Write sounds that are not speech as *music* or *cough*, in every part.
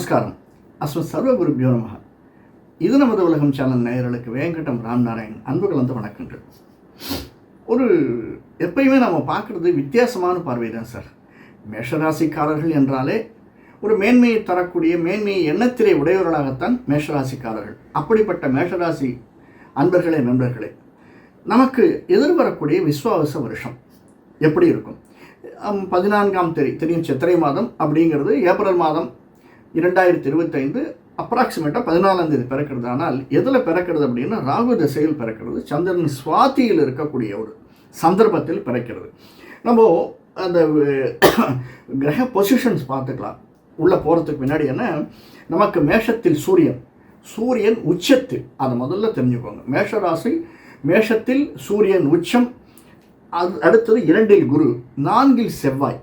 நமஸ்காரம். அஸ்மத் சர்வ குருபியோ நமக இது நமது உலகம் சேனல் நேயர்களுக்கு வேங்கடம் ராம் நாராயண் அன்பு கலந்து வணக்கங்கள். ஒரு எப்பயுமே நம்ம பார்க்குறது வித்தியாசமான பார்வை தான் சார். மேஷராசிக்காரர்கள் என்றாலே ஒரு மேன்மையை தரக்கூடிய மேன்மையை எண்ணத்திலே உடையவர்களாகத்தான் மேஷராசிக்காரர்கள். அப்படிப்பட்ட மேஷராசி அன்பர்களே நண்பர்களே நமக்கு எதிர்வரக்கூடிய விஸ்வாவச வருஷம் எப்படி இருக்கும்? பதினான்காம் தேதி தெரியும் சித்திரை மாதம் அப்படிங்கிறது ஏப்ரல் மாதம் இரண்டாயிரத்தி இருபத்தைந்து அப்ராக்சிமேட்டாக பதினாலாம் தேதி பிறக்கிறது. ஆனால் எதில் பிறக்கிறது அப்படின்னா ராகு திசையில் பிறக்கிறது. சந்திரன் சுவாத்தியில் இருக்கக்கூடிய ஒரு சந்தர்ப்பத்தில் பிறக்கிறது. நம்ம அந்த *coughs* கிரக பொசிஷன்ஸ் பார்த்துக்கலாம். உள்ளே போகிறதுக்கு முன்னாடி என்ன? நமக்கு மேஷத்தில் சூரியன். சூரியன் உச்சத்தில். அதை முதல்ல தெரிஞ்சுக்கோங்க. மேஷராசி மேஷத்தில் சூரியன் உச்சம். அது அடுத்தது இரண்டில் குரு நான்கில் செவ்வாய்.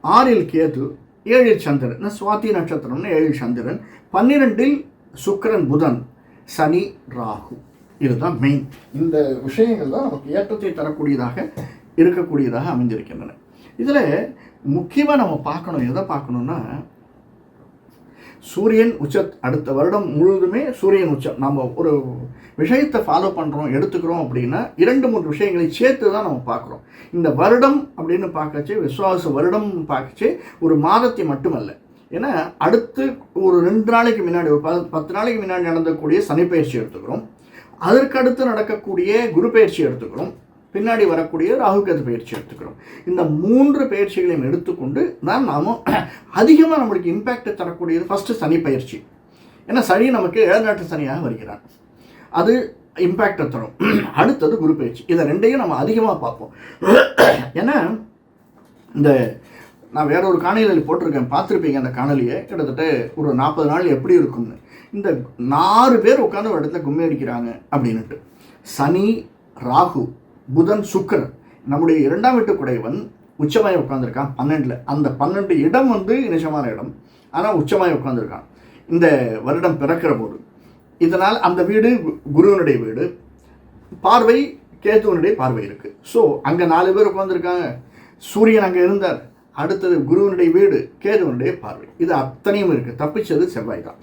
ஆறில் கேது ஏழு சந்திரன். சுவாதி நட்சத்திரம்னு ஏழு சந்திரன். பன்னிரெண்டில் சுக்கரன் புதன் சனி ராகு. இதுதான் மெயின் இந்த விஷயங்கள் தான் நமக்கு ஏற்றத்தை தரக்கூடியதாக இருக்கக்கூடியதாக அமைந்திருக்கின்றன. இதில் முக்கியமாக நம்ம பார்க்கணும். எதை பார்க்கணுன்னா சூரியன் உச்ச அடுத்த வருடம் முழுவதுமே சூரியன் உச்சம். நம்ம ஒரு விஷயத்தை ஃபாலோ பண்ணுறோம் எடுத்துக்கிறோம் அப்படின்னா இரண்டு மூன்று விஷயங்களை சேர்த்து தான் நம்ம பார்க்குறோம். இந்த வருடம் அப்படின்னு பார்க்கச்சு விஸ்வாச வருடம் பார்க்கச்சு ஒரு மாதத்தை மட்டுமல்ல. ஏன்னா அடுத்து ஒரு ரெண்டு நாளைக்கு முன்னாடி ஒரு பத்து பத்து நாளைக்கு முன்னாடி நடந்தக்கூடிய சனிப்பயிற்சி எடுத்துக்கிறோம். அதற்கடுத்து நடக்கக்கூடிய குரு பயிற்சி எடுத்துக்கிறோம். பின்னாடி வரக்கூடிய ராகுகேது பயிற்சி எடுத்துக்கிறோம். இந்த மூன்று பயிற்சிகளையும் எடுத்துக்கொண்டு தான் நாம் அதிகமாக நம்மளுக்கு இம்பேக்ட் தரக்கூடியது ஃபஸ்ட்டு சனி பயிற்சி. ஏன்னா சனி நமக்கு ஏழநாட்டு சனியாக வருகிறான் அது இம்பேக்டை தரும். அடுத்தது குரு பயிற்சி. இதை ரெண்டையும் நம்ம அதிகமாக பார்ப்போம். ஏன்னா இந்த நான் வேற ஒரு காணொலியில் போட்டிருக்கேன். பார்த்துருப்பீங்க அந்த காணொலியை கிட்டத்தட்ட ஒரு நாற்பது நாள் எப்படி இருக்கும்னு. இந்த நாலு பேர் உட்காந்து ஒரு இடத்துல கும்மி அடிக்கிறாங்க அப்படின்னுட்டு. சனி ராகு புதன் சுக்கரன். நம்முடைய இரண்டாம் வீட்டு குடைவன் உச்சமாய் உட்காந்துருக்கான் பன்னெண்டில். அந்த பன்னெண்டு இடம் வந்து நிஜமான இடம். ஆனால் உச்சமாய் உட்காந்துருக்கான் இந்த வருடம் பிறக்கிற போது. இதனால் அந்த வீடு கு- குருவனுடைய வீடு. பார்வை கேத்துவனுடைய பார்வை இருக்குது ஸோ அங்கே நாலு பேர் உட்காந்துருக்காங்க சூரியன் அங்கே இருந்தார். அடுத்தது குருவனுடைய வீடு கேதுவனுடைய பார்வை. இது அத்தனையும் இருக்குது தப்பிச்சது செவ்வாய் தான்.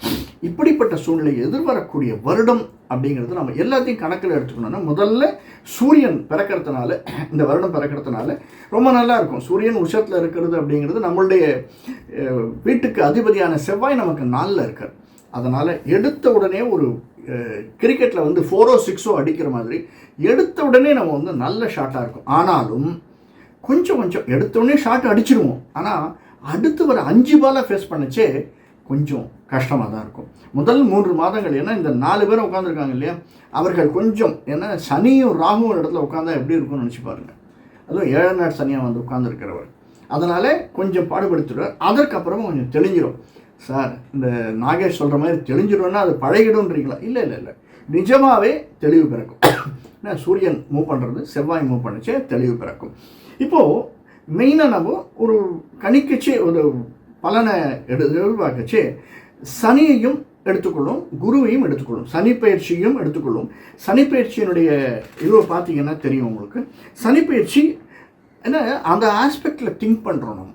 இப்படிப்பட்ட சூழ்நிலை எதிர்வரக்கூடிய வருடம் அப்படிங்கிறது நம்ம எல்லாத்தையும் கணக்கில் எடுத்துக்கணும்னா முதல்ல சூரியன் பிறக்கிறதுனால இந்த வருடம் பிறக்கிறதுனால ரொம்ப நல்லா இருக்கும். சூரியன் உஷத்தில் இருக்கிறது அப்படிங்கிறது நம்மளுடைய வீட்டுக்கு அதிபதியான செவ்வாய் நமக்கு நாளில் இருக்கார். அதனால் எடுத்த உடனே ஒரு கிரிக்கெட்டில் வந்து ஃபோரோ சிக்ஸோ oh oh அடிக்கிற மாதிரி எடுத்த உடனே நம்ம வந்து நல்ல ஷாட்டாக இருக்கும். ஆனாலும் கொஞ்சம் கொஞ்சம் எடுத்தோடனே ஷார்ட் ஷாட் அடிச்சிருவோம். ஆனால் அடுத்து வர அஞ்சு பாலை ஃபேஸ் பண்ணிச்சே கொஞ்சம் கஷ்டமாக தான் இருக்கும். முதல் மூன்று மாதங்கள் ஏன்னா இந்த நாலு பேரும் உட்காந்துருக்காங்க இல்லையா? அவர்கள் கொஞ்சம் ஏன்னா சனியும் ராகுவும் இடத்துல உட்காந்தா எப்படி இருக்கும்னு நினச்சி பாருங்கள் அதுவும் ஏழை நாள் சனியாக வந்து உட்காந்துருக்கிறவர் அதனால் கொஞ்சம் பாடுபடுத்திடுவார் அதற்கப்புறமா கொஞ்சம் தெளிஞ்சிடும் சார் இந்த நாகேஷ் சொல்கிற மாதிரி தெளிஞ்சிடும்னா அது பழகிடும்ன்றீங்களா? இல்லை இல்லை இல்லை. நிஜமாகவே தெளிவு பிறக்கும். சூரியன் மூவ் பண்ணுறது செவ்வாய் மூவ் பண்ணுச்சே தெளிவு பிறக்கும். இப்போது மெயினாக நம்ம ஒரு கணிக்கச்சே ஒரு பலனை எடு எதிர்பார்க்கச்சே சனியையும் எடுத்துக்கொள்ளும் குருவையும் எடுத்துக்கொள்ளும் சனி பயிற்சியும் எடுத்துக்கொள்ளும். சனி பயிற்சியினுடைய இது பார்த்தீங்கன்னா தெரியும் உங்களுக்கு. சனி பயிற்சி என்ன அந்த ஆஸ்பெக்டில் திங்க் பண்ணுறோம் நம்ம.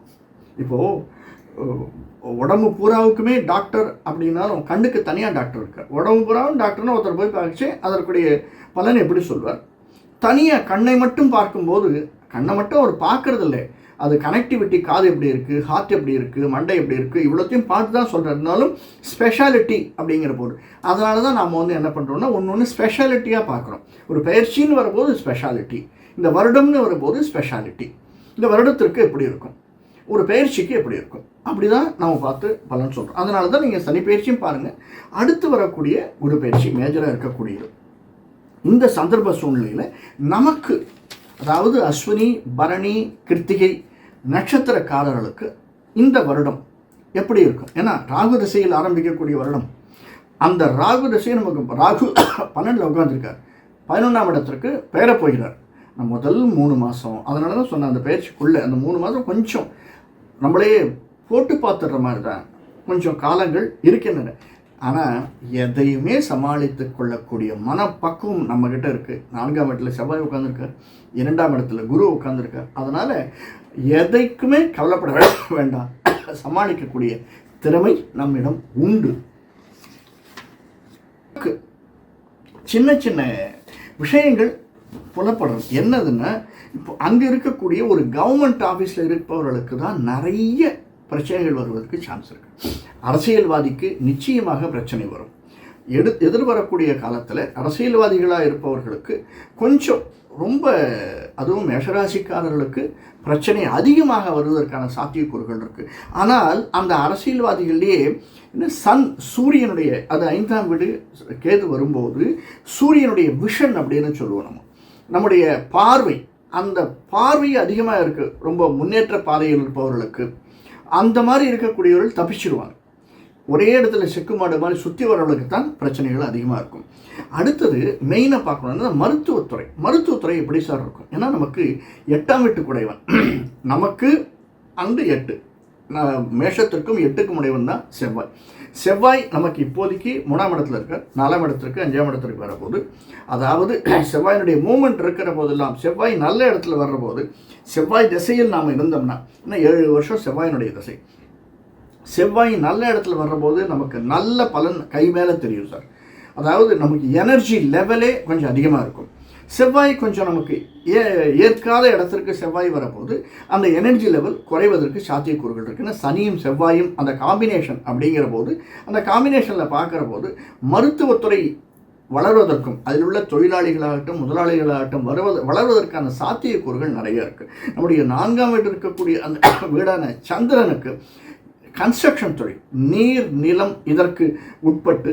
இப்போது உடம்பு பூராவுக்குமே டாக்டர் அப்படின்னாலும் கண்ணுக்கு தனியாக டாக்டர் இருக்கார் உடம்பு பூராவும் டாக்டர்னு ஒருத்தர் போய் பார்த்து அதற்குடைய பலன் எப்படி சொல்வார்? தனியாக கண்ணை மட்டும் பார்க்கும்போது கண்ணை மட்டும் அவர் பார்க்கறது இல்லை அது கனெக்டிவிட்டி காது எப்படி இருக்குது ஹார்ட் எப்படி இருக்குது மண்டை எப்படி இருக்குது இவ்வளோத்தையும் பார்த்து தான் சொல்கிறதுனாலும் ஸ்பெஷாலிட்டி அப்படிங்கிற போது. அதனால தான் நாம் வந்து என்ன பண்ணுறோம்னா ஒன்று ஒன்று ஸ்பெஷாலிட்டியாக பார்க்குறோம். ஒரு பயிற்சின்னு வரும்போது ஸ்பெஷாலிட்டி இந்த வருடம்னு வரும்போது ஸ்பெஷாலிட்டி இந்த வருடத்திற்கு எப்படி இருக்கும்? ஒரு பயிற்சிக்கு எப்படி இருக்கும்? அப்படி தான் நம்ம பார்த்து பலன் சொல்கிறோம் அதனால தான் நீங்கள் சனி பயிற்சியும் பாருங்கள் அடுத்து வரக்கூடிய குரு பயிற்சி மேஜராக இருக்கக்கூடியது. இந்த சந்தர்ப்ப சூழ்நிலையில் நமக்கு அதாவது அஸ்வினி பரணி கிருத்திகை நட்சத்திரக்காரர்களுக்கு இந்த வருடம் எப்படி இருக்கும்? ஏன்னா ராகு திசையில் ஆரம்பிக்கக்கூடிய வருடம். அந்த ராகு திசையை நமக்கு ராகு *coughs* பன்னெண்டில் உட்காந்துருக்கார் பதினொன்றாம் இடத்திற்கு பெயர போகிறார். நான் முதல் மூணு மாதம் அதனால தான் சொன்னேன் அந்த பயிற்சிக்குள்ளே அந்த மூணு மாதம் கொஞ்சம் நம்மளே போட்டு பார்த்துடுற மாதிரி தான் கொஞ்சம் காலங்கள் இருக்கின்றன. ஆனால் எதையுமே சமாளித்து கொள்ளக்கூடிய மனப்பக்குவம் நம்மக்கிட்ட இருக்குது நான்காம் இடத்துல செவ்வாய் உட்காந்துருக்கார் இரண்டாம் இடத்துல குரு உட்காந்துருக்கார் அதனால் எதைக்குமே கவலைப்பட வேண்டாம். சமாளிக்கக்கூடிய திறமை நம்மிடம் உண்டு. சின்ன சின்ன விஷயங்கள் புலப்படும். என்னதுன்னா இப்போ அங்கே இருக்கக்கூடிய ஒரு கவர்மெண்ட் ஆஃபீஸில் இருப்பவர்களுக்கு தான் நிறைய பிரச்சனைகள் வருவதற்கு சான்ஸ் இருக்குது அரசியல்வாதிக்கு நிச்சயமாக பிரச்சனை வரும். எடு எதிர்வரக்கூடிய காலத்தில் அரசியல்வாதிகளாக இருப்பவர்களுக்கு கொஞ்சம் ரொம்ப அதுவும் மேஷராசிக்காரர்களுக்கு பிரச்சனை அதிகமாக வருவதற்கான சாத்தியக்கூறுகள் இருக்குது ஆனால் அந்த அரசியல்வாதிகளிலேயே சன் சூரியனுடைய அது ஐந்தாம் வீடு கேது வரும்போது சூரியனுடைய விஷன் அப்படின்னு சொல்லுவோம் நம்ம. நம்முடைய பார்வை அந்த பார்வை அதிகமாக இருக்குது ரொம்ப முன்னேற்ற பாதையில் இருப்பவர்களுக்கு அந்த மாதிரி இருக்கக்கூடியவர்கள் தப்பிச்சிடுவாங்க ஒரே இடத்துல செக்குமாடு மாதிரி சுற்றி வரவர்களுக்கு தான் பிரச்சனைகள் அதிகமாக இருக்கும். அடுத்தது மெயினாக பார்க்கணும்னா மருத்துவத்துறை. மருத்துவத்துறை எப்படி சார் இருக்கும்? ஏன்னா நமக்கு எட்டாம் வீட்டு குடைவன். *clears throat* நமக்கு அண்டு எட்டு. மேஷத்திற்கும் எட்டுக்கும் உடையவன் தான் செவ்வாய். செவ்வாய் நமக்கு இப்போதைக்கு மூணாம் இடத்துல இருக்கார் நாலாம் இடத்திற்கு அஞ்சாம் இடத்திற்கு வரப்போது அதாவது *clears throat* செவ்வாயினுடைய மூமெண்ட் இருக்கிற போதெல்லாம் செவ்வாய் நல்ல இடத்துல வர்றபோது செவ்வாய் திசையில் நாம் இருந்தோம்னா இன்னும் ஏழு வருஷம் செவ்வாயினுடைய திசை. செவ்வாய் நல்ல இடத்துல வர்றபோது நமக்கு நல்ல பலன் கை மேலே தெரியும் சார். அதாவது நமக்கு எனர்ஜி லெவலே கொஞ்சம் அதிகமாக இருக்கும். செவ்வாய் கொஞ்சம் நமக்கு ஏ ஏற்காத இடத்திற்கு செவ்வாய் வரப்போது அந்த எனர்ஜி லெவல் குறைவதற்கு சாத்தியக்கூறுகள் இருக்குன்னா சனியும் செவ்வாயும் அந்த காம்பினேஷன் அப்படிங்கிற போது அந்த காம்பினேஷனில் பார்க்குற போது மருத்துவத்துறை வளர்வதற்கும் அதில் உள்ள தொழிலாளிகளாகட்டும் முதலாளிகளாகட்டும் வருவது வளர்வதற்கான சாத்தியக்கூறுகள் நிறைய இருக்குது நம்முடைய நான்காம் வீடு இருக்கக்கூடிய அந்த *coughs* வீடான சந்திரனுக்கு கன்ஸ்ட்ரக்ஷன் தொழில் நீர் நிலம் இதற்கு உட்பட்டு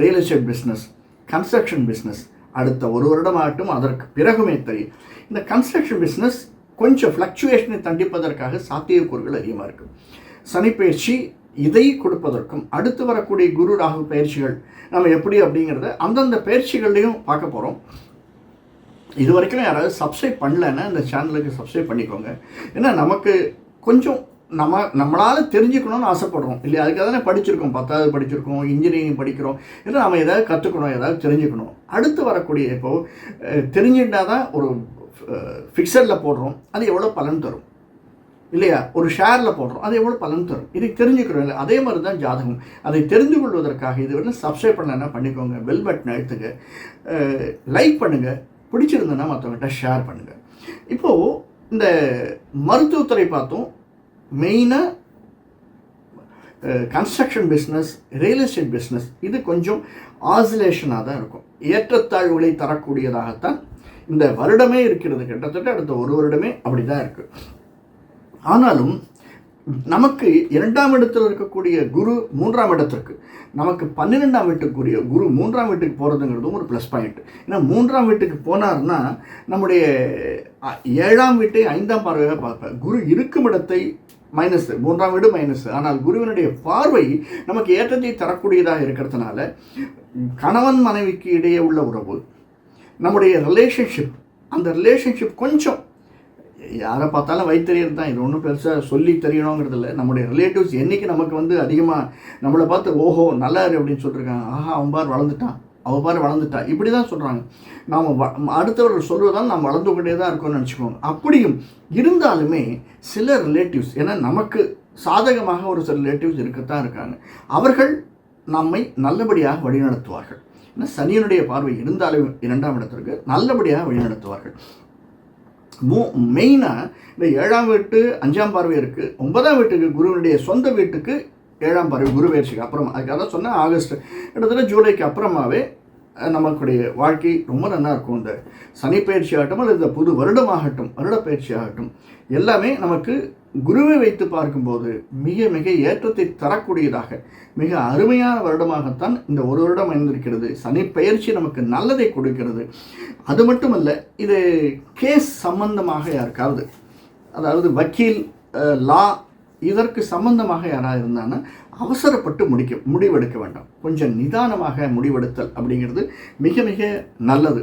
real estate business construction business அடுத்த ஒரு வருடமாகட்டும் அதற்கு பிறகுமே தெரியும். இந்த கன்ஸ்ட்ரக்ஷன் பிஸ்னஸ் கொஞ்சம் ஃப்ளக்சுவேஷனை தண்டிப்பதற்காக சாத்தியக்கூறுகள் அதிகமாக இருக்குது சனிப்பயிற்சி இதை கொடுப்பதற்கும் அடுத்து வரக்கூடிய குரு ராகு பயிற்சிகள் நம்ம எப்படி அப்படிங்கிறத அந்தந்த பயிற்சிகள்லையும் பார்க்க போகிறோம் இது வரைக்கும் யாராவது சப்ஸ்கிரைப் பண்ணலைன்னா இந்த சேனலுக்கு சப்ஸ்கிரைப் பண்ணிக்கோங்க. ஏன்னா நமக்கு கொஞ்சம் நம்ம நம்மளால் தெரிஞ்சுக்கணும்னு ஆசைப்படுறோம். இல்லையா? அதுக்காக தானே படிச்சிருக்கோம். பத்தாவது படிச்சிருக்கோம். இன்ஜினியரிங் படிக்கிறோம். இல்லை நம்ம ஏதாவது கற்றுக்கணும் ஏதாவது தெரிஞ்சுக்கணும். அடுத்து வரக்கூடிய இப்போது தெரிஞ்சுட்டா தான் ஒரு ஃபிக்ஸடில் போடுறோம். அது எவ்வளோ பலன் தரும்? இல்லையா? ஒரு ஷேரில் போடுறோம். அது எவ்வளோ பலன் தரும்? இதை தெரிஞ்சுக்கிறோம். இல்லை அதே மாதிரி தான் ஜாதகம். அதை தெரிந்து கொள்வதற்காக இது வந்து சப்ஸ்கிரைப் பண்ணலன்னா பண்ணிக்கோங்க. பெல் பட்டன் அழுத்துங்க. லைக் பண்ணுங்கள் பிடிச்சிருந்ததுன்னா மற்றவங்கள்ட்ட ஷேர் பண்ணுங்கள் இப்போது இந்த மருத்துவத்துறை பார்த்தோம். மெயினாக construction business real estate business இது கொஞ்சம் ஆசிலேஷனாக தான் இருக்கும். ஏற்றத்தாழ்வுகளை தரக்கூடியதாகத்தான் இந்த வருடமே இருக்கிறது. கிட்டத்தட்ட அடுத்த ஒரு வருடமே அப்படி தான் இருக்குது ஆனாலும் நமக்கு இரண்டாம் இடத்தில் இருக்கக்கூடிய குரு மூன்றாம் இடத்திற்கு நமக்கு பன்னிரெண்டாம் வீட்டுக்குரிய குரு மூன்றாம் வீட்டுக்கு போகிறதுங்கிறதும் ஒரு ப்ளஸ் பாயிண்ட் ஏன்னா மூன்றாம் வீட்டுக்கு போனார்னா நம்முடைய ஏழாம் வீட்டை ஐந்தாம் பார்வையாக பார்ப்பேன் குரு இருக்கும் இடத்தை மைனஸ் மூன்றாம் வீடு மைனஸ் ஆனால் குருவினுடைய பார்வை நமக்கு ஏற்றத்தை தரக்கூடியதாக இருக்கிறதுனால கணவன் மனைவிக்கு இடையே உள்ள உறவு நம்முடைய ரிலேஷன்ஷிப் அந்த ரிலேஷன்ஷிப் கொஞ்சம் யாரை பார்த்தாலும் வைத்தறியது தான். இது ஒன்றும் பெருசாக சொல்லி தெரியணுங்கிறது இல்லை. நம்முடைய ரிலேட்டிவ்ஸ் என்றைக்கு நமக்கு வந்து அதிகமாக நம்மளை பார்த்து ஓஹோ நல்லா இரு அப்படின்னு சொல்லியிருக்காங்க ஆஹா அவன் பார் வளர்ந்துட்டான். அவள் பாரு வளர்ந்துட்டா. இப்படி தான் சொல்கிறாங்க நாம் அடுத்தவர்கள் சொல்வதால் நாம் வளர்ந்து கொண்டே தான் இருக்கோம்னு நினச்சிக்கோங்க. அப்படியும் இருந்தாலுமே சில ரிலேட்டிவ்ஸ் ஏன்னா நமக்கு சாதகமாக ஒரு சில ரிலேட்டிவ்ஸ் இருக்கத்தான் இருக்காங்க. அவர்கள் நம்மை நல்லபடியாக வழிநடத்துவார்கள். ஏன்னா சனியனுடைய பார்வை இருந்தாலும் இரண்டாம் இடத்திற்கு நல்லபடியாக வழிநடத்துவார்கள். மோ மெயினாக இந்த ஏழாம் வீட்டு அஞ்சாம் பார்வை இருக்குது ஒன்பதாம் வீட்டுக்கு குருவினுடைய சொந்த வீட்டுக்கு ஏழாம் பார்வை குரு பயிற்சிக்கு அப்புறம் அதுக்காக தான் சொன்னேன் ஆகஸ்ட் கிட்டத்தட்ட ஜூலைக்கு அப்புறமாவே நமக்குடைய வாழ்க்கை ரொம்ப நல்லா இருக்கும். இந்த சனி பயிற்சி ஆகட்டும் அல்லது இந்த புது வருடமாகட்டும் வருட பயிற்சி ஆகட்டும் எல்லாமே நமக்கு குருவை வைத்து பார்க்கும்போது மிக மிக ஏற்றத்தை தரக்கூடியதாக மிக அருமையான வருடமாகத்தான் இந்த ஒரு வருடம் அமைந்திருக்கிறது. சனி பயிற்சி நமக்கு நல்லதை கொடுக்கிறது. அது மட்டுமல்ல இது கேஸ் சம்பந்தமாக யாருக்காவது அதாவது வக்கீல் லா இதற்கு சம்பந்தமாக யாராக இருந்தாங்கன்னா அவசரப்பட்டு முடிக்க முடிவெடுக்க வேண்டாம். கொஞ்சம் நிதானமாக முடிவெடுத்தல் அப்படிங்கிறது மிக மிக நல்லது.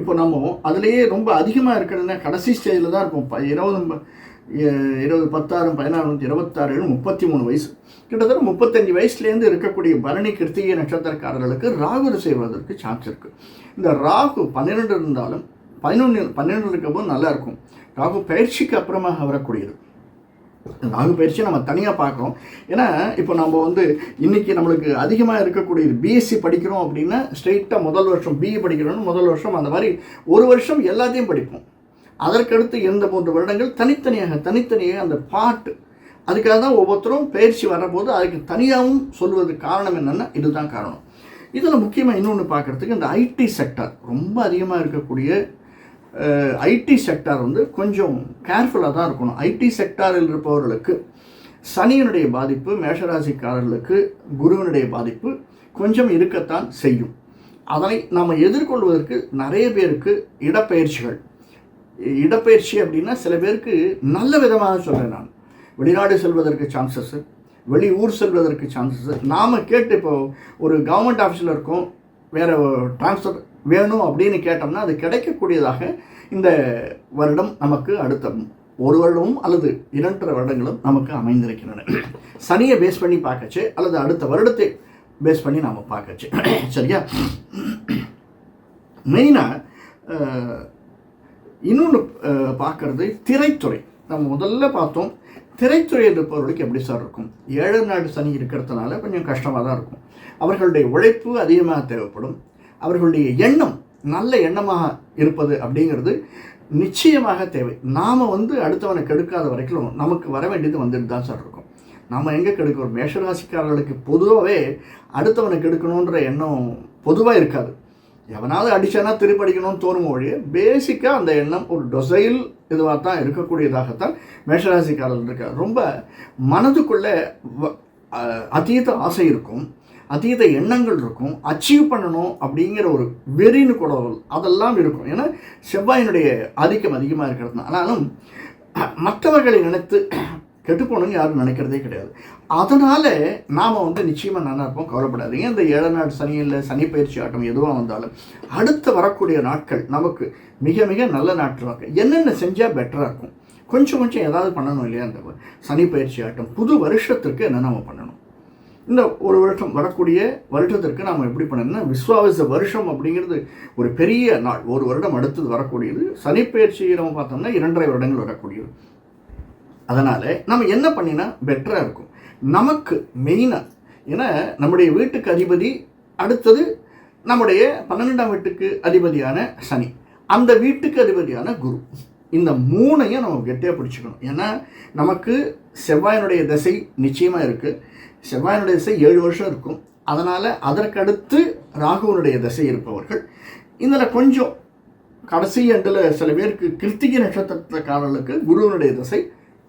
இப்போ நம்ம அதுலேயே ரொம்ப அதிகமாக இருக்கிறதுனா கடைசி ஸ்டேஜில் தான் இருப்போம் இருபது இருபது பத்தாயிரம் பதினாறு இருபத்தாறு முப்பத்தி மூணு வயசு. கிட்டத்தட்ட முப்பத்தஞ்சு வயசுலேருந்து இருக்கக்கூடிய பரணி கிருத்திகை நட்சத்திரக்காரர்களுக்கு ராகு செய்வதற்கு சான்ஸ் இருக்குது இந்த ராகு பன்னிரெண்டு இருந்தாலும் பதினொன்று பன்னிரெண்டு இருக்கும்போது நல்லாயிருக்கும் ராகு பயிற்சிக்கு அப்புறமாக வரக்கூடியது. ராகு பயிற்சியை நம்ம தனியாக பார்க்குறோம். ஏன்னா இப்போ நம்ம வந்து இன்றைக்கி நம்மளுக்கு அதிகமாக இருக்கக்கூடிய பிஎஸ்சி படிக்கிறோம் அப்படின்னா ஸ்ட்ரெயிட்டாக முதல் வருஷம் பிஇ படிக்கிறோம்னு முதல் வருஷம் அந்த மாதிரி ஒரு வருஷம் எல்லாத்தையும் படிப்போம். அதற்கடுத்து எந்த மூன்று வருடங்கள் தனித்தனியாக தனித்தனியாக அந்த பாட்டு. அதுக்காக தான் ஒவ்வொருத்தரும் பயிற்சி வரபோது அதுக்கு தனியாகவும் சொல்வதற்கு காரணம் என்னென்னா இதுதான் காரணம். இதில் முக்கியமாக இன்னொன்று பார்க்குறதுக்கு இந்த ஐடி செக்டார் ரொம்ப அதிகமாக இருக்கக்கூடிய ஐடி செக்டார் வந்து கொஞ்சம் கேர்ஃபுல்லாக தான் இருக்கணும். ஐடி செக்டாரில் இருப்பவர்களுக்கு சனியினுடைய பாதிப்பு மேஷராசிக்காரர்களுக்கு குருவினுடைய பாதிப்பு கொஞ்சம் இருக்கத்தான் செய்யும். அதனை நாம் எதிர்கொள்வதற்கு நிறைய பேருக்கு இடப்பெயர்ச்சிகள். இடப்பெயர்ச்சி அப்படின்னா சில பேருக்கு நல்ல விதமாக சொல்கிறேன் நான். வெளிநாடு செல்வதற்கு சான்சஸ்ஸு வெளி ஊர் செல்வதற்கு சான்சஸ் நாம் கேட்டு இப்போ ஒரு கவர்மெண்ட் ஆஃபீஸில் இருக்கோம் வேறு ட்ரான்ஸ்ஃபர் வேணும் அப்படின்னு கேட்டோம்னா அது கிடைக்கக்கூடியதாக இந்த வருடம் நமக்கு அடுத்த ஒரு வருடமும் அல்லது இரண்டரை வருடங்களும் நமக்கு அமைந்திருக்கின்றன. சனியை பேஸ் பண்ணி பார்க்கச்சு அல்லது அடுத்த வருடத்தை பேஸ் பண்ணி நாம் பார்க்கச்சு. சரியா? மெயினாக இன்னொன்று பார்க்குறது திரைத்துறை. நம்ம முதல்ல பார்த்தோம் திரைத்துறை இருப்பவர்களுக்கு எப்படி சார் இருக்கும்? ஏழு நாடு சனி இருக்கிறதுனால கொஞ்சம் கஷ்டமாக தான் இருக்கும். அவர்களுடைய உழைப்பு அதிகமாக தேவைப்படும். அவர்களுடைய எண்ணம் நல்ல எண்ணமாக இருப்பது அப்படிங்கிறது நிச்சயமாக தேவை. நாம் வந்து அடுத்தவனை கெடுக்காத வரைக்கும் நமக்கு வர வேண்டியது வந்துட்டு தான் சார் இருக்கும். நாம் எங்கே கெடுக்கிறோம்? மேஷராசிக்காரர்களுக்கு பொதுவாகவே அடுத்தவனை கெடுக்கணுன்ற எண்ணம் பொதுவாக இருக்காது. எவனாவது அடித்தானா திருப்படிக்கணும்னு தோணும் மொழியே பேசிக்காக அந்த எண்ணம் ஒரு டொசைல் இதுவாக தான் இருக்கக்கூடியதாகத்தான் மேஷராசிக்காரர்கள் இருக்கார் ரொம்ப மனதுக்குள்ளே அதீத ஆசை இருக்கும். அதீத எண்ணங்கள் இருக்கும் அச்சீவ் பண்ணணும் அப்படிங்கிற ஒரு வெறின்னு கூட அதெல்லாம் இருக்கும். ஏன்னா செவ்வாயினுடைய ஆதிக்கம் அதிகமாக இருக்கிறது ஆனாலும் மற்றவர்களை நினைத்து கெட்டுப்போகணும்னு யாரும் நினைக்கிறதே கிடையாது. அதனால் நாம் வந்து நிச்சயமாக நல்லா இருப்போம். கவலைப்படாதீங்க. இந்த ஏழு நாள் சனி இல்லை சனி பயிற்சி ஆட்டம் எதுவாக வந்தாலும் அடுத்து வரக்கூடிய நாட்கள் நமக்கு மிக மிக நல்ல நாட்களாக இருக்கும். என்னென்ன செஞ்சால் பெட்டராக இருக்கும்? கொஞ்சம் கொஞ்சம் ஏதாவது பண்ணணும் இல்லையா? அந்த சனி பயிற்சி ஆட்டம் புது வருஷத்திற்கு என்ன நம்ம பண்ணணும்? இந்த ஒரு வருஷம் வரக்கூடிய வருஷத்திற்கு நாம் எப்படி பண்ணணும்னா விஸ்வாவிச வருஷம் அப்படிங்கிறது ஒரு பெரிய நாள். ஒரு வருடம் அடுத்தது வரக்கூடியது. சனிப்பயிற்சி நம்ம பார்த்தோம்னா இரண்டரை வருடங்கள் வரக்கூடியது. அதனால் நம்ம என்ன பண்ணினா பெட்டராக இருக்கும். நமக்கு மெயினாக ஏன்னா நம்முடைய வீட்டுக்கு அதிபதி அடுத்தது நம்முடைய பன்னெண்டாம் வீட்டுக்கு அதிபதியான சனி. அந்த வீட்டுக்கு அதிபதியான குரு. இந்த மூணையும் நம்ம கெட்டியாக பிடிச்சிக்கணும். ஏன்னா நமக்கு செவ்வாயினுடைய திசை நிச்சயமாக இருக்குது செவ்வாயினுடைய திசை ஏழு வருஷம் இருக்கும். அதனால் அதற்கடுத்து ராகுவனுடைய திசை இருப்பவர்கள். இதில் கொஞ்சம் கடைசி எண்டில் சில பேருக்கு கிருத்திகை நட்சத்திரக்காரர்களுக்கு குருவனுடைய திசை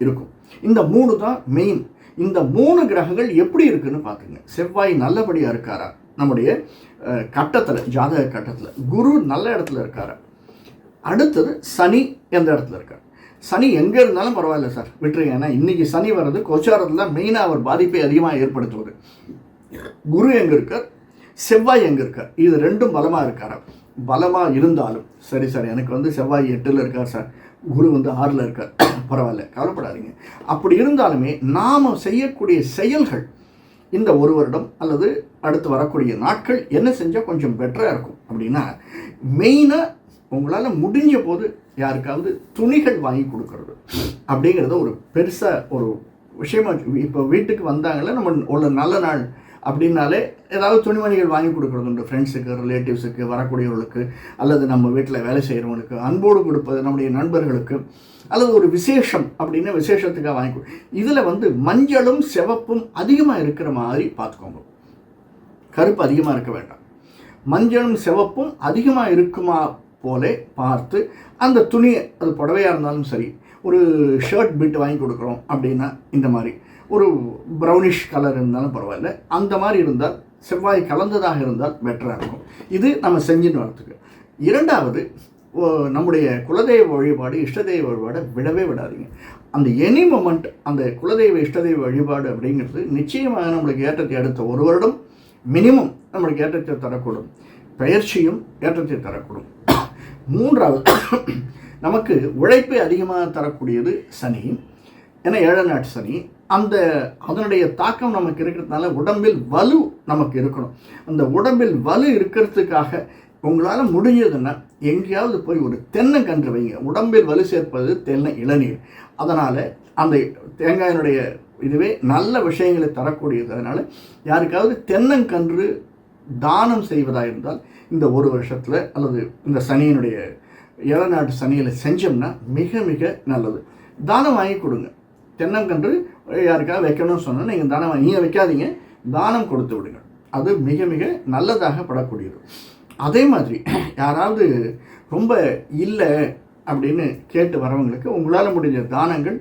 இருக்கும். இந்த மூணு தான் மெயின் இந்த மூணு கிரகங்கள் எப்படி இருக்குன்னு பார்த்துங்க. செவ்வாய் நல்லபடியாக இருக்காரா? நம்முடைய கட்டத்தில் ஜாதக கட்டத்தில். குரு நல்ல இடத்துல இருக்காரா? அடுத்தது சனி எந்த இடத்துல இருக்கார்? சனி எங்கே இருந்தாலும் பரவாயில்ல சார். விட்டுருங்க. ஏன்னா இன்றைக்கி சனி வர்றது கோச்சாரத்தில் மெயினாக அவர் பாதிப்பை அதிகமாக ஏற்படுத்துவார். குரு எங்கே இருக்கார்? செவ்வாய் எங்கே இருக்கார்? இது ரெண்டும் பலமாக இருக்கார்? பலமாக இருந்தாலும். சரி சார். எனக்கு வந்து செவ்வாய் எட்டில் இருக்கார் சார். குரு வந்து ஆறில் இருக்கார். *coughs* பரவாயில்ல. கவலைப்படாதீங்க. அப்படி இருந்தாலுமே நாம் செய்யக்கூடிய செயல்கள் இந்த ஒரு வருடம் அல்லது அடுத்து வரக்கூடிய நாட்கள் என்ன செஞ்சால் கொஞ்சம் பெட்டராக இருக்கும். அப்படின்னா மெயினாக உங்களால் முடிஞ்ச போது யாருக்காவது துணிகள் வாங்கி கொடுக்கறது. அப்படிங்கிறத ஒரு பெருசாக ஒரு விஷயமா இப்போ வீட்டுக்கு வந்தாங்களே நம்ம ஒரு நல்ல நாள் அப்படின்னாலே ஏதாவது துணிமணிகள் வாங்கி கொடுக்குறது உண்டு. ஃப்ரெண்ட்ஸுக்கு ரிலேட்டிவ்ஸுக்கு வரக்கூடியவர்களுக்கு அல்லது நம்ம வீட்டில் வேலை செய்கிறவங்களுக்கு அன்போடு கொடுப்பது நம்முடைய நண்பர்களுக்கு அல்லது ஒரு விசேஷம் அப்படின்னு விசேஷத்துக்காக வாங்கி கொடு. இதில் வந்து மஞ்சளும் சிவப்பும் அதிகமாக இருக்கிற மாதிரி பார்த்துக்கோங்க. கருப்பு அதிகமாக இருக்க வேண்டாம். மஞ்சளும் சிவப்பும் அதிகமாக இருக்குமா போலே பார்த்து அந்த துணி அது புடவையாக இருந்தாலும் சரி ஒரு ஷர்ட் பிட் வாங்கி கொடுக்குறோம் அப்படின்னா இந்த மாதிரி. ஒரு ப்ரௌனிஷ் கலர் இருந்தாலும் பரவாயில்ல. அந்த மாதிரி இருந்தால் செவ்வாய் கலந்ததாக இருந்தால் பெட்டராக இருக்கும். இது நம்ம செஞ்சுன்னு வரத்துக்கு இரண்டாவது நம்முடைய குலதெய்வ வழிபாடு இஷ்டதெய்வ வழிபாடை விடவே விடாதீங்க. அந்த எனி மொமெண்ட் அந்த குலதெய்வ இஷ்டதெய்வ வழிபாடு அப்படிங்கிறது நிச்சயமாக நம்மளுக்கு ஏற்றத்தை அடுத்த ஒரு வருடம் மினிமம் நம்மளுக்கு ஏற்றத்தை தரக்கூடும். பயிற்சியும் ஏற்றத்தை தரக்கூடும். மூன்றாவது நமக்கு உழைப்பை அதிகமாக தரக்கூடியது சனி. ஏன்னா ஏழை நாட்டு சனி. அந்த அதனுடைய தாக்கம் நமக்கு இருக்கிறதுனால உடம்பில் வலு நமக்கு இருக்கணும். அந்த உடம்பில் வலு இருக்கிறதுக்காக உங்களால் முடிஞ்சதுன்னா எங்கேயாவது போய் ஒரு தென்னங்கன்று வைங்க. உடம்பில் வலு சேர்ப்பது தென்னை இளநீர். அதனால் அந்த தேங்காயினுடைய இதுவே நல்ல விஷயங்களை தரக்கூடியது. அதனால் யாருக்காவது தென்னங்கன்று தானம் செய்வதாக இருந்தால் இந்த ஒரு வருஷத்தில் அல்லது இந்த சனியினுடைய இளநாட்டு சனியில் செஞ்சோம்னா மிக மிக நல்லது. தானம் வாங்கி கொடுங்க. தென்னங்கன்று யாருக்காவது வைக்கணும்னு சொன்னால் நீங்கள் தானம் வாங்கி நீங்கள் வைக்காதீங்க. தானம் கொடுத்து விடுங்க. அது மிக மிக நல்லதாக படக்கூடியது. அதே மாதிரி யாராவது ரொம்ப இல்லை அப்படின்னு கேட்டு வரவங்களுக்கு உங்களால் முடிஞ்ச தானங்கள்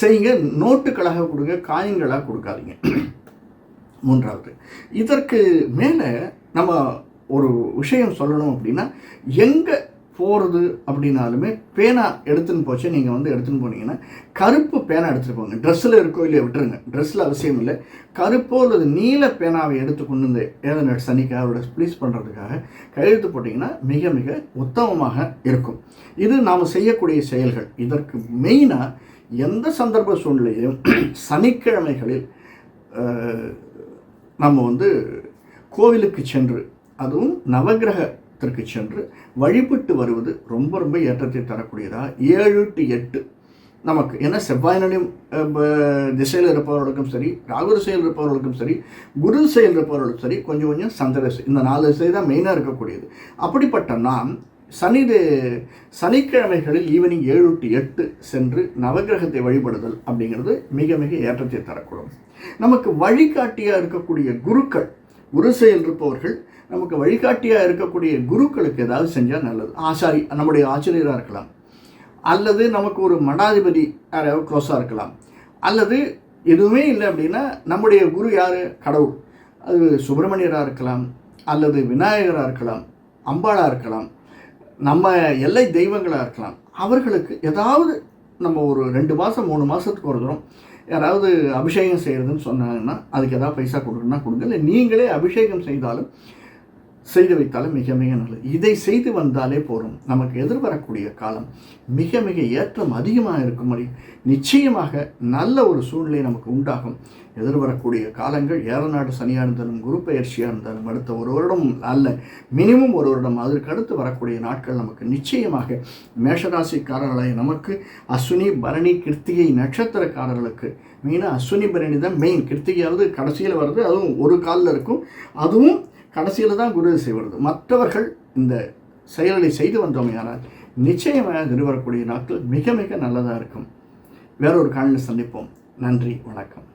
செய்யுங்க. நோட்டுகளாக கொடுங்க காயங்களாக கொடுக்காதீங்க. மூன்றாவது இதற்கு மேலே நம்ம ஒரு விஷயம் சொல்லணும் அப்படின்னா எங்கே போகிறது அப்படின்னாலுமே பேனா எடுத்துன்னு போச்சு நீங்கள் வந்து எடுத்துன்னு போனீங்கன்னா கருப்பு பேனா எடுத்துகிட்டு போங்க. ட்ரெஸ்ஸில் இருக்கோ இல்லையா விட்டுருங்க. ட்ரெஸ்ஸில் அவசியம் இல்லை. கருப்போ அல்லது நீல பேனாவை எடுத்து கொண்டு வந்து ஏதோ சனிக்கு அவரோட ப்ளீஸ் பண்ணுறதுக்காக கையெழுத்து போட்டிங்கன்னா மிக மிக உத்தமமாக இருக்கும். இது நாம் செய்யக்கூடிய செயல்கள். இதற்கு மெயினாக எந்த சந்தர்ப்ப சூழ்நிலையிலும் சனிக்கிழமைகளில் நம்ம வந்து கோவிலுக்கு சென்று அதுவும் நவகிரகத்திற்கு சென்று வழிபட்டு வருவது ரொம்ப ரொம்ப ஏற்றத்தை தரக்கூடியதாக ஏழு டு எட்டு. நமக்கு ஏன்னா செவ்வாய் நிலையம் திசையில் இருப்பவர்களுக்கும் சரி ராகு திசையில் இருப்பவர்களுக்கும் சரி குரு திசையில் இருப்பவர்களுக்கும் சரி கொஞ்சம் கொஞ்சம் சந்திர இந்த நாலு திசை தான் மெயினாக இருக்கக்கூடியது. அப்படிப்பட்ட நாம் சனி சனிக்கிழமைகளில் ஈவினிங் ஏழு டு எட்டு சென்று நவகிரகத்தை வழிபடுதல் அப்படிங்கிறது மிக மிக ஏற்றத்தை தரக்கூடும். நமக்கு வழிகாட்டியாக இருக்கக்கூடிய குருக்கள் குரு செயல் இருப்பவர்கள் நமக்கு வழிகாட்டியாக இருக்கக்கூடிய குருக்களுக்கு ஏதாவது செஞ்சால் நல்லது. ஆசாரி நம்முடைய ஆசிரியராக இருக்கலாம். அல்லது நமக்கு ஒரு மடாதிபதி யாராவது க்ளோஸாக இருக்கலாம். அல்லது எதுவுமே இல்லை அப்படின்னா நம்முடைய குரு யார்? கடவுள். அது சுப்பிரமணியராக இருக்கலாம் அல்லது விநாயகராக இருக்கலாம் அம்பாளாக இருக்கலாம் நம்ம எல்லை தெய்வங்களாக இருக்கலாம். அவர்களுக்கு ஏதாவது நம்ம ஒரு ரெண்டு மாதம் மூணு மாதத்துக்கு ஒரு தூரம் யாராவது அபிஷேகம் செய்கிறதுன்னு சொன்னாங்கன்னா அதுக்கு ஏதாவது பைசா கொடுக்கணும்னா கொடுங்க. இல்லை நீங்களே அபிஷேகம் செய்தாலும் செய்து வைத்தாலும் மிக மிக நல்லது. இதை செய்து வந்தாலே போதும். நமக்கு எதிர்வரக்கூடிய காலம் மிக மிக ஏற்றம் அதிகமாக இருக்கும்படி நிச்சயமாக நல்ல ஒரு சூழ்நிலை நமக்கு உண்டாகும். எதிர்வரக்கூடிய காலங்கள் ஏறநாடு சனியாக இருந்தாலும் குரு பயிற்சியாக இருந்தாலும் அடுத்த ஒரு வருடம் அல்ல மினிமம் ஒரு வருடம் அதற்கு அடுத்து வரக்கூடிய நாட்கள் நமக்கு நிச்சயமாக மேஷராசிக்காரர்களாய் நமக்கு அஸ்வினி பரணி கிருத்திகை நட்சத்திரக்காரர்களுக்கு மெயினாக அஸ்வினி பரணி தான் மெயின் கிருத்திகையாவது கடைசியில் வருது அதுவும் ஒரு காலில் இருக்கும். அதுவும் கடைசியில் தான் குரு திசை வருது. மற்றவர்கள் இந்த செயல்களை செய்து வந்தோமையானால் நிச்சயமாக நிறுவரக்கூடிய நாட்கள் மிக மிக நல்லதாக இருக்கும். வேறொரு காலில் சந்திப்போம். நன்றி வணக்கம்.